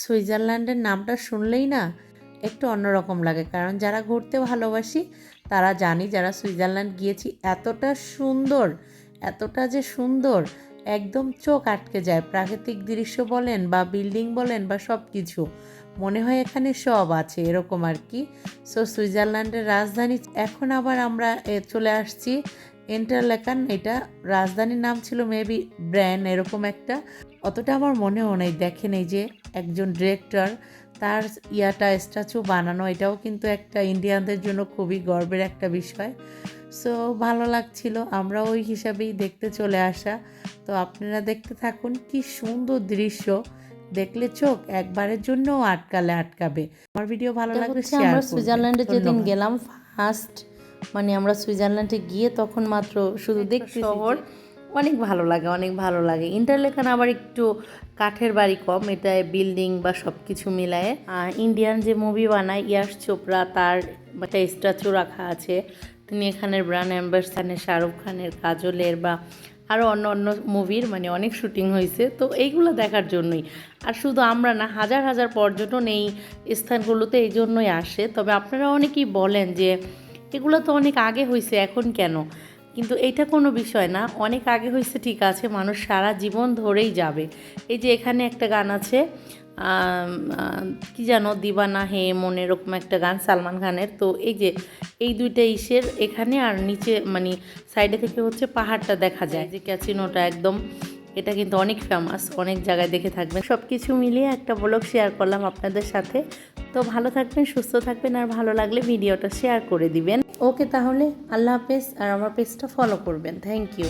সুইজারল্যান্ডের নামটা শুনলেই না একটু অন্যরকম লাগে। কারণ যারা ঘুরতে ভালোবাসি, তারা জানি যারা সুইজারল্যান্ড গিয়েছি, এতটা সুন্দর, এতটা যে সুন্দর, একদম চোখ আটকে যায়। প্রাকৃতিক দৃশ্য বলেন বা বিল্ডিং বলেন বা সব কিছু মনে হয় এখানে সব আছে, এরকম আর কি। সো সুইজারল্যান্ডের রাজধানী, এখন আবার আমরা চলে আসছি ইন্টারলেকান এটা রাজধানীর নাম ছিল মেবি ব্র্যান্ড এরকম একটা। অতটা আমার মনেও নেই দেখেন এই যে একজন ডিরেক্টর তার ইয়াটা স্ট্যাচু বানানো এটাও কিন্তু একটা ইন্ডিয়ানদের জন্য খুবই গর্বের একটা বিষয়। সো ভালো লাগছিল আমরা ওই হিসাবেই দেখতে চলে আসা। তো আপনারা দেখতে থাকুন কি সুন্দর দৃশ্য। দেখলে চোখ একবারের জন্য আটকালে আটকাবে। আমার ভিডিও ভালো শেয়ার আমরা সুইজারল্যান্ডে যেদিন গেলাম ফার্স্ট মানে আমরা সুইজারল্যান্ডে গিয়ে তখন মাত্র শুধু দেখতে শহর। অনেক ভালো লাগে অনেক ভালো লাগে। ইন্টারলেখান আবার একটু কাঠের বাড়ি কম এটা বিল্ডিং বা সব কিছু মিলায়ে। আর ইন্ডিয়ান যে মুভি বানায় ইয়াশ চোপড়া তার একটা স্ট্যাচু রাখা আছে। তিনি এখানের ব্রান অ্যাম্বাসডারের শাহরুখ খানের কাজলের বা আরও অন্য অন্য মুভির মানে অনেক শুটিং হয়েছে তো এইগুলো দেখার জন্যই। আর শুধু আমরা না হাজার হাজার পর্যটন এই স্থানগুলোতে এই জন্যই আসে। তবে আপনারা অনেকেই বলেন যে এগুলো তো অনেক আগে হয়েছে এখন কেন? কিন্তু এটা কোনো বিষয় না, অনেক আগে হয়েছে ঠিক আছে, মানুষ সারা জীবন ধরেই যাবে। এই যে এখানে একটা গান আছে কি জানো দিবানা হে মন, এরকম একটা গান, সালমান খানের। তো এই যে, এই দুইটা ইসের এখানে আর নিচে মানে সাইডে থেকে হচ্ছে পাহাড়টা দেখা যায়। যে ক্যাচিনোটা একদম, এটা কিন্তু অনেক ফেমাস অনেক জায়গায় দেখে থাকবেন। সব কিছু মিলিয়ে একটা ব্লগ শেয়ার করলাম আপনাদের সাথে। তো ভালো থাকবেন, সুস্থ থাকবেন, আর ভালো লাগলে ভিডিওটা শেয়ার করে দিবেন। ওকে তাহলে আল্লাহ হাফেজ আর আমার পেজটা ফলো করবেন। Thank you